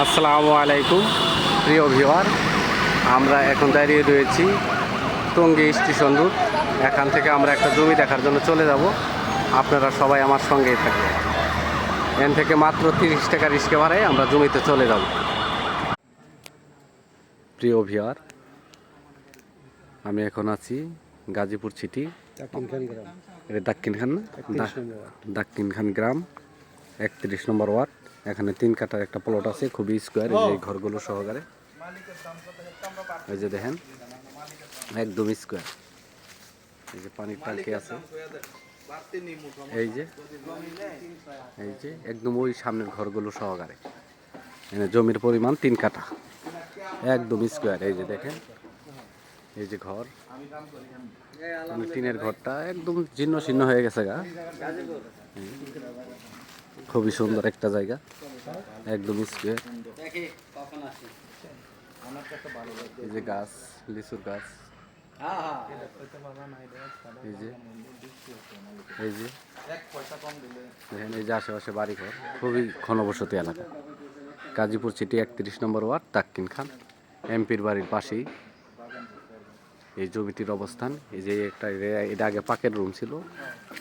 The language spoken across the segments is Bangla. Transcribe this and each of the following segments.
আসসালামু আলাইকুম প্রিয় ভিওয়ার আমরা এখন দাঁড়িয়ে রয়েছি টঙ্গী স্টেশন রুট। এখান থেকে আমরা একটা জমি দেখার জন্য চলে যাব। আপনারা সবাই আমার সঙ্গেই থাকবেন। এখান থেকে মাত্র তিরিশ টাকা রিস্কে ভাড়ায় আমরা জমিতে চলে যাব। প্রিয় ভিওয়ার আমি এখন আছি গাজীপুর সিটি। এটা দাক্ষিণ খান না? দা- দাক্ষিণ খান গ্রাম। একত্রিশ নম্বর ওয়ার্ড। এখানে তিন কাটার একটা প্লট আছে, খুবই স্কোয়ার এই ঘরগুলো সহকারে। এই যে দেখেন, একদম স্কোয়ার এই যে পানির ট্যাঙ্কি আছে। এই যে এই যে, একদম ওই সামনের ঘরগুলো সহকারে। এখানে জমির পরিমাণ তিন কাঠা। একদম স্কোয়ার এই যে দেখেন। এই যে ঘর। মানে টিনের ঘরটা একদম জীর্ণ শীর্ণ হয়ে গেছে গা। খুবই সুন্দর একটা জায়গা। একদম এই যে গাছ, লিচুর গাছ। এই যে আশেপাশে বাড়ি ঘর খুবই ঘনবসতি এলাকা। গাজীপুর সিটি একত্রিশ নম্বর ওয়ার্ড, তাক্কিন খান। এমপির বাড়ির পাশেই এই জমিটির অবস্থান। এই যে একটা, এটা আগে পাকের রুম ছিল।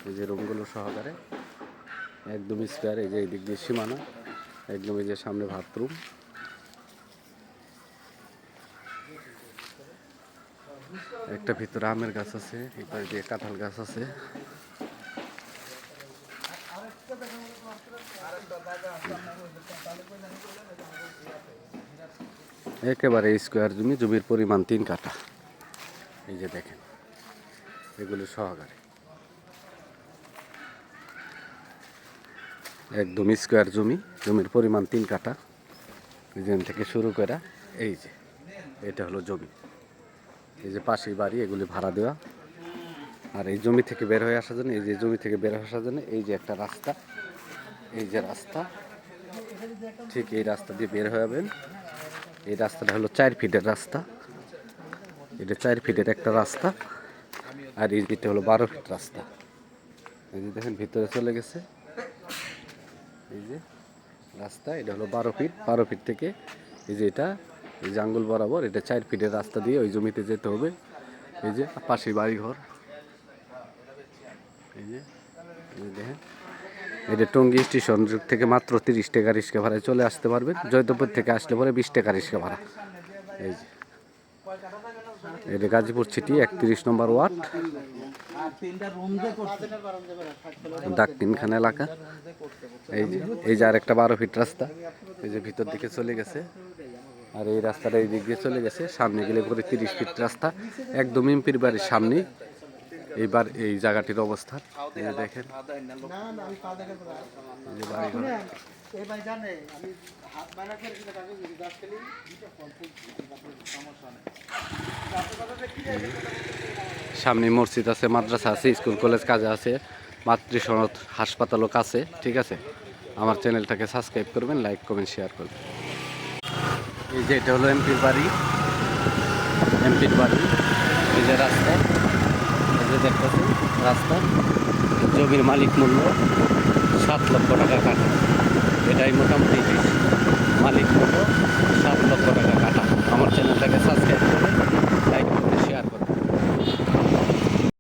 এই যে রুমগুলো সহকারে একদম স্কোয়ার এই যে এই দিক দিয়ে সীমানা, একদম এই যে সামনে বাথরুম একটা ভিতরে আমের গাছ আছে এই পাশ দিয়ে কাঁঠাল গাছ আছে। একেবারে স্কোয়ার জমি, জমির পরিমাণ তিন কাঠা। এই যে দেখেন, এগুলো সহকারে। একদম স্কোয়ার জমি, জমির পরিমাণ তিন কাটা এখান থেকে শুরু করা এই যে, এটা হলো জমি। এই যে পাশের বাড়ি, এগুলি ভাড়া দেওয়া। আর এই জমি থেকে বের হয়ে আসার জন্য, এই যে জমি থেকে বের হয়ে আসার জন্য এই যে একটা রাস্তা। এই যে রাস্তা, ঠিক এই রাস্তা দিয়ে বের যাবেন। এই রাস্তাটা হলো চার ফিটের রাস্তা। এটা চার ফিটের একটা রাস্তা, আর এই যেটা হলো বারো ফিট রাস্তা। এই যে দেখেন, ভিতরে চলে গেছে। এই যে রাস্তা, এটা হলো বারো ফিট বারো ফিট থেকে এই যে এটা, এই যে আঙ্গুল বরাবর, এটা চার ফিটের রাস্তা দিয়ে ওই জমিতে যেতে হবে। এই যে পাশে বাড়িঘর। এই যে দেখেন। এটা টঙ্গী স্টেশন থেকে মাত্র তিরিশ টাকা রিক্সা ভাড়ায় চলে আসতে পারবেন। জয়দেবপুর থেকে আসলে পরে বিশ টাকা রিক্সা ভাড়া। এই যে। এটা গাজীপুর সিটি, একত্রিশ নম্বর ওয়ার্ড। দাক্ষিণখান এলাকা। এই যে এই যে আরেকটা বারো ফিট রাস্তা, এই যে ভিতর দিকে চলে গেছে। আর এই রাস্তাটা এই দিক দিয়ে চলে গেছে। সামনে গেলে পরে তিরিশ ফিট রাস্তা। একদম এমপির বাড়ির সামনে এইবার এই জায়গাটির অবস্থা। দেখেন। সামনে মসজিদ আছে, মাদ্রাসা আছে, স্কুল, কলেজ কাজে আছে মাতৃসনদ হাসপাতালও কাছে, ঠিক আছে? আমার চ্যানেলটাকে সাবস্ক্রাইব করবেন, লাইক, কমেন্ট, শেয়ার করবেন। এই যে এটা হলো এমপির বাড়ি এমপির বাড়ি, এই যে রাস্তা। যে দেখতেছেন রাস্তা জমির মালিক মূল্য সাত লক্ষ টাকা কাটা এটাই মোটামুটি মালিক